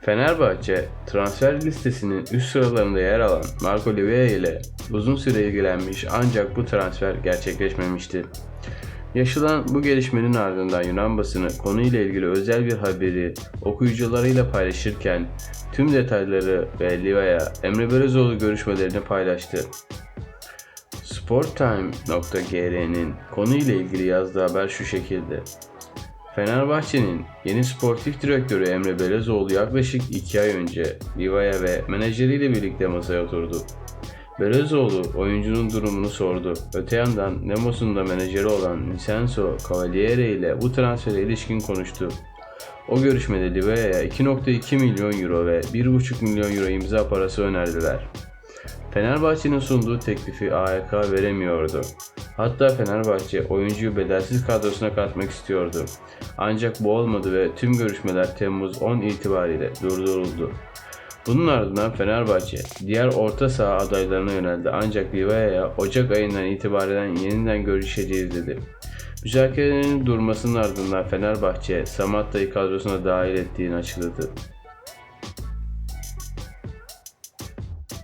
Fenerbahçe transfer listesinin üst sıralarında yer alan Marco Livea ile uzun süre ilgilenmiş ancak bu transfer gerçekleşmemişti. Yaşanan bu gelişmenin ardından Yunan basını konuyla ilgili özel bir haberi okuyucularıyla paylaşırken tüm detayları ve Livea Emre Belözoğlu görüşmelerini paylaştı. Sporttime.gr'nin konuyla ilgili yazdığı haber şu şekilde. Fenerbahçe'nin yeni sportif direktörü Emre Belezoğlu yaklaşık 2 ay önce Livaya ve menajeriyle birlikte masaya oturdu. Belezoğlu oyuncunun durumunu sordu. Öte yandan Nemos'un da menajeri olan Vincenzo Cavaliere ile bu transfere ilişkin konuştu. O görüşmede Livaya'ya 2.2 milyon euro ve 1.5 milyon euro imza parası önerdiler. Fenerbahçe'nin sunduğu teklifi AYK veremiyordu. Hatta Fenerbahçe oyuncuyu bedelsiz kadrosuna katmak istiyordu. Ancak bu olmadı ve tüm görüşmeler Temmuz 10 itibariyle durduruldu. Bunun ardından Fenerbahçe diğer orta saha adaylarına yöneldi ancak Livaya'ya Ocak ayından itibaren yeniden görüşeceğiz dedi. Müzakerelerin durmasının ardından Fenerbahçe Samatta'yı kadrosuna dahil ettiğini açıkladı.